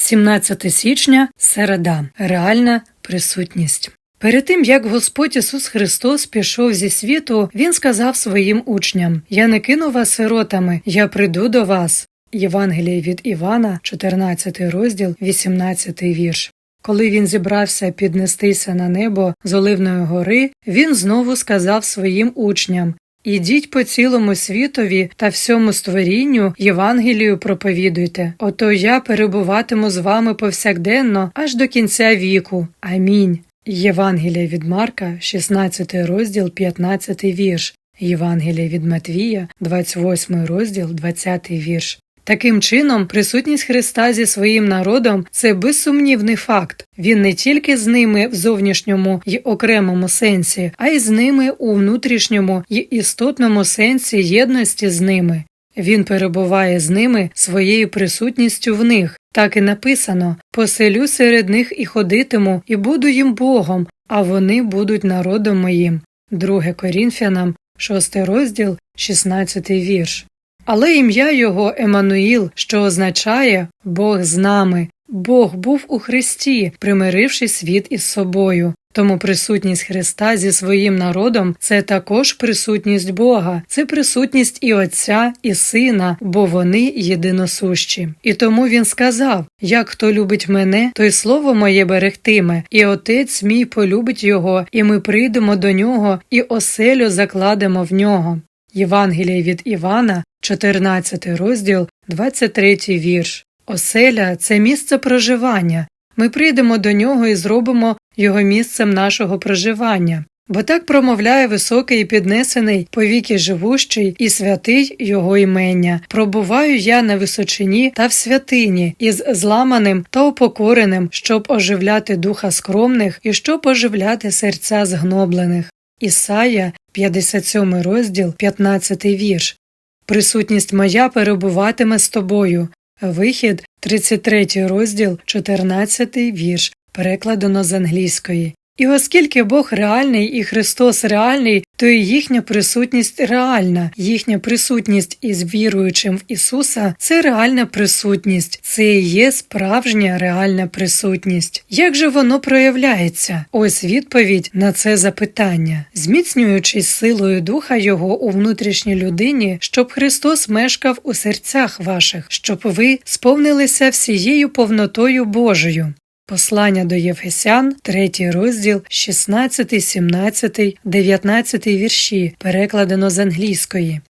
17 січня середа. Реальна присутність. Перед тим як Господь Ісус Христос пішов зі світу, Він сказав своїм учням: Я не кину вас сиротами, я прийду до вас. Євангеліє від Івана, 14 розділ, 18 вірш. Коли він зібрався піднестися на небо з Оливної гори, він знову сказав своїм учням Ідіть по цілому світові та всьому створінню Євангелію проповідуйте. Ото я перебуватиму з вами повсякденно аж до кінця віку. Амінь. Євангелія від Марка, 16 розділ, 15 вірш. Євангелія від Матвія, 28 розділ, 20 вірш. Таким чином, присутність Христа зі своїм народом це безсумнівний факт. Він не тільки з ними в зовнішньому й окремому сенсі, а й з ними у внутрішньому й істотному сенсі єдності з ними. Він перебуває з ними своєю присутністю в них. Так і написано поселю серед них і ходитиму, і буду їм Богом, а вони будуть народом моїм. 2 Корінфянам, 6 розділ, 16 вірш. Але ім'я його Еммануїл, що означає Бог з нами. Бог був у Христі, примиривши світ із собою. Тому присутність Христа зі своїм народом це також присутність Бога, це присутність і Отця, і Сина, бо вони єдиносущі. І тому він сказав: Як хто любить мене, той слово моє берегтиме, і отець мій полюбить його, і ми прийдемо до нього, і оселю закладемо в нього. Євангеліє від Івана, 14 розділ, 23 вірш. Оселя це місце проживання. Ми прийдемо до нього і зробимо його місцем нашого проживання. Бо так промовляє високий і піднесений, повіки живущий і святий його імення. Пробуваю я на височині та в святині, із зламаним та упокореним, щоб оживляти духа скромних і щоб оживляти серця згноблених. Ісая, 57 розділ, 15 вірш. Присутність моя перебуватиме з тобою. Вихід, 33 розділ, 14 вірш, перекладено з англійської. І оскільки Бог реальний і Христос реальний, то і їхня присутність реальна, їхня присутність із віруючим в Ісуса це реальна присутність, це і є справжня реальна присутність. Як же воно проявляється? Ось відповідь на це запитання, зміцнюючись силою Духа Його у внутрішній людині, щоб Христос мешкав у серцях ваших, щоб ви сповнилися всією повнотою Божою. Послання до Єфесян, 3 розділ, 16, 17, 19 вірші, перекладено з англійської.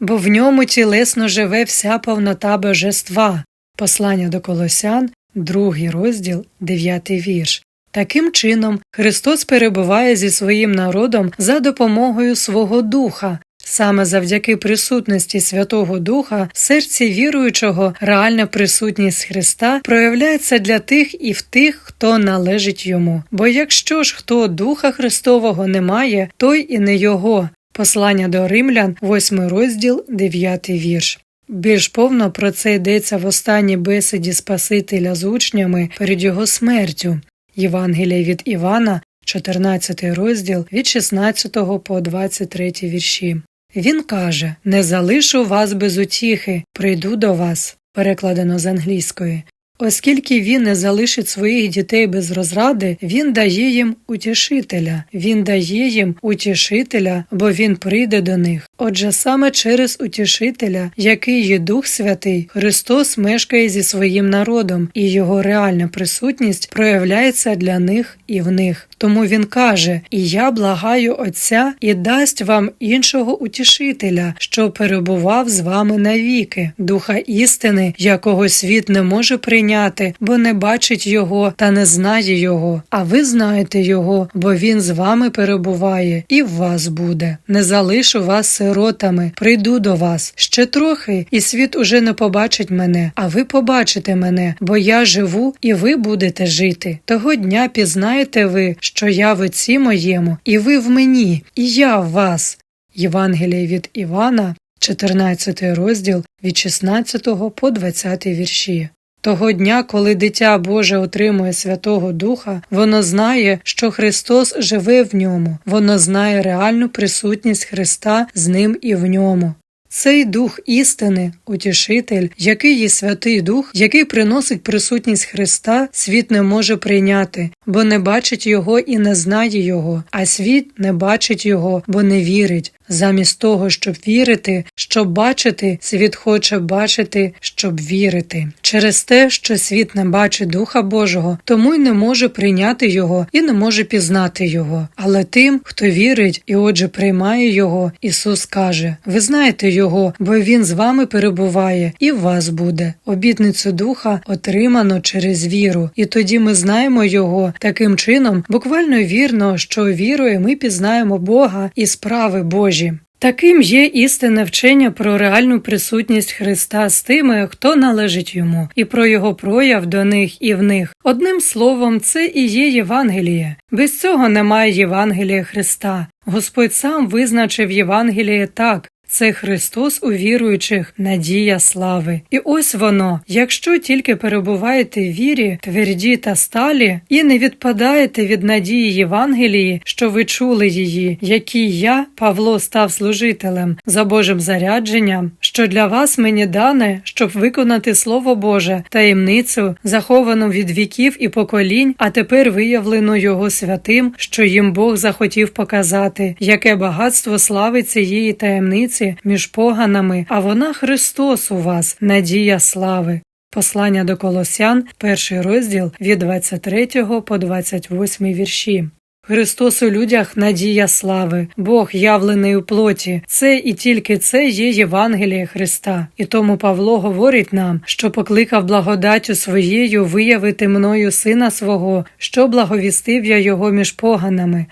Бо в ньому тілесно живе вся повнота божества. Послання до Колосян, 2 розділ, 9 вірш. Таким чином, Христос перебуває зі своїм народом за допомогою свого духа, Саме завдяки присутності Святого Духа в серці віруючого реальна присутність Христа проявляється для тих і в тих, хто належить йому. Бо якщо ж хто Духа Христового не має, той і не його. Послання до римлян, 8 розділ, 9 вірш. Більш повно про це йдеться в останній бесіді Спасителя з учнями перед його смертю. Євангелія від Івана, 14 розділ від 16 по 23 вірші. Він каже Не залишу вас без утіхи, прийду до вас, перекладено з англійської. Оскільки він не залишить своїх дітей без розради, він дає їм утішителя, він дає їм утішителя, бо він прийде до них. Отже, саме через утішителя, який є Дух Святий, Христос мешкає зі своїм народом, і його реальна присутність проявляється для них і в них. Тому він каже: І я благаю Отця і дасть вам іншого утішителя, що перебував з вами навіки, духа істини, якого світ не може прийняти, бо не бачить його та не знає його. А ви знаєте його, бо він з вами перебуває, і в вас буде. Не залишу вас сиротами, прийду до вас ще трохи, і світ уже не побачить мене, а ви побачите мене, бо я живу, і ви будете жити. Того дня пізнаєте ви що я в Отці моєму, і ви в мені, і я в вас. Євангеліє від Івана, 14 розділ від 16 по 20 вірші. Того дня, коли дитя Боже отримує Святого Духа, воно знає, що Христос живе в ньому, воно знає реальну присутність Христа з ним і в ньому. Цей дух істини, утішитель, який є святий дух, який приносить присутність Христа, світ не може прийняти, бо не бачить його і не знає його, а світ не бачить його, бо не вірить. Замість того, щоб вірити, щоб бачити, світ хоче бачити, щоб вірити. Через те, що світ не бачить Духа Божого, тому й не може прийняти його і не може пізнати його. Але тим, хто вірить і отже приймає його, Ісус каже: Ви знаєте його, бо Він з вами перебуває і в вас буде. Обітницю Духа отримано через віру, і тоді ми знаємо його таким чином, буквально вірно, що вірою ми пізнаємо Бога і справи Божі. Таким є істинне вчення про реальну присутність Христа з тими, хто належить йому, і про його прояв до них і в них. Одним словом, це і є Євангеліє. Без цього немає Євангелія Христа. Господь сам визначив Євангеліє так. Це Христос у віруючих, надія слави. І ось воно, якщо тільки перебуваєте в вірі, тверді та сталі, і не відпадаєте від надії Євангелії, що ви чули її, якій я, Павло, став служителем за Божим зарядженням, що для вас мені дане, щоб виконати Слово Боже, таємницю, заховану від віків і поколінь, а тепер виявлено Його святим, що їм Бог захотів показати, яке багатство слави цієї таємниці між поганами, а вона Христос у вас, надія слави. Послання до Колосян, перший розділ від 23 по 28 вірші. Христос у людях надія слави, Бог явлений у плоті. Це і тільки це є Євангеліє Христа. І тому Павло говорить нам, що покликав благодаттю своєю виявити мною сина свого, що благовістив я його між поганами.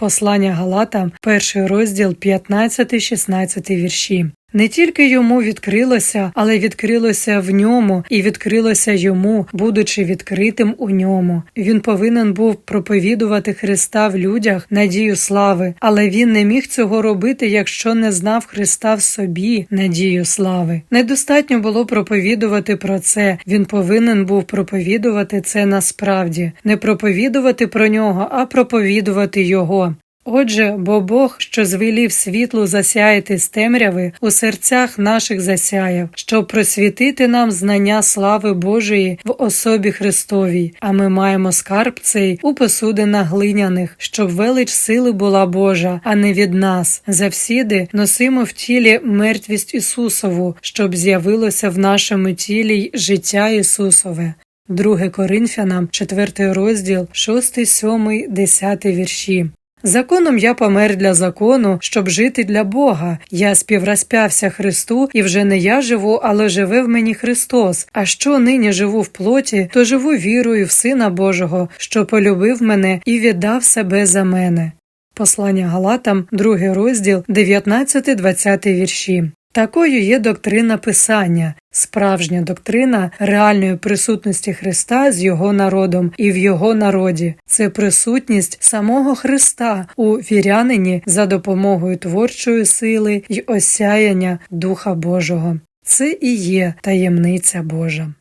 Послання Галатам, перший розділ 15-16 вірші. Не тільки йому відкрилося, але відкрилося в ньому і відкрилося йому, будучи відкритим у ньому. Він повинен був проповідувати Христа в людях надію слави, але він не міг цього робити, якщо не знав Христа в собі надію слави. Недостатньо було проповідувати про це. Він повинен був проповідувати це насправді, не проповідувати про нього, а проповідувати його. Отже, бо Бог, що звелів світлу засяяти з темряви, у серцях наших засяяв, щоб просвітити нам знання слави Божої в особі Христовій, а ми маємо скарб цей у посудинах глиняних, щоб велич сили була Божа, а не від нас. Завсіди носимо в тілі мертвість Ісусову, щоб з'явилося в нашому тілі й життя Ісусове. 2 Коринфянам, 4 розділ, 6, 7, 10 вірші. Законом я помер для закону, щоб жити для Бога. Я співрозпявся Христу, і вже не я живу, але живе в мені Христос. А що нині живу в плоті, то живу вірою в Сина Божого, що полюбив мене і віддав себе за мене. Послання Галатам, 2 розділ, 19-20 вірші. Такою є доктрина Писання, справжня доктрина реальної присутності Христа з Його народом і в Його народі. Це присутність самого Христа у вірянині за допомогою творчої сили й осяяння Духа Божого. Це і є таємниця Божа.